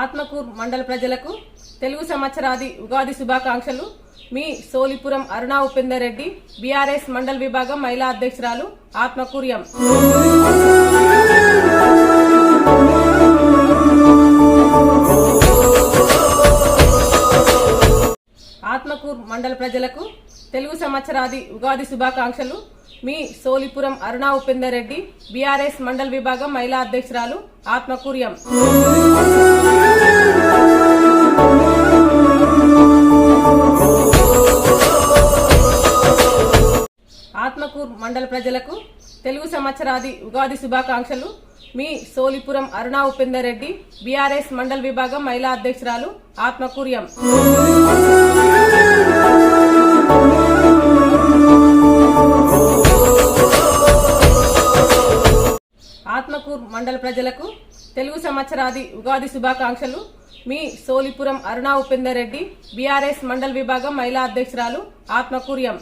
ఆత్మకూర్ మండల ప్రజలకు తెలుగు సంవత్సరాది ఉగాది శుభాకాంక్షలు. మీ సోలిపురం అరుణా ఉపేందర్ రెడ్డి బీఆర్ఎస్ మండల విభాగం మహిళా అధ్యక్షురాలు ఆత్మకూర్యం. ఆత్మకూర్ మండల ప్రజలకు తెలుగు సంవత్సరాది ఉగాది శుభాకాంక్షలు. మీ సోలిపురం అరుణా ఉపేందర్ రెడ్డి బీఆర్ఎస్ మండల విభాగం మహిళా అధ్యక్షురాలు ఆత్మకూర్యం. ఆత్మకూర్ మండల ప్రజలకు తెలుగు సంవత్సరాది ఉగాది శుభాకాంక్షలు. మీ సోలిపురం అరుణా ఉపేందర్ రెడ్డి బీఆర్ఎస్ మండల విభాగం మహిళా అధ్యక్షురాలు ఆత్మకూర్యం. ఆత్మకూర్ మండల ప్రజలకు తెలుగు సంవత్సరాది ఉగాది శుభాకాంక్షలు. మీ సోలిపురం అరుణా ఉపేందర్ రెడ్డి బీఆర్ఎస్ మండల విభాగం మహిళా అధ్యక్షురాలు ఆత్మకూర్యం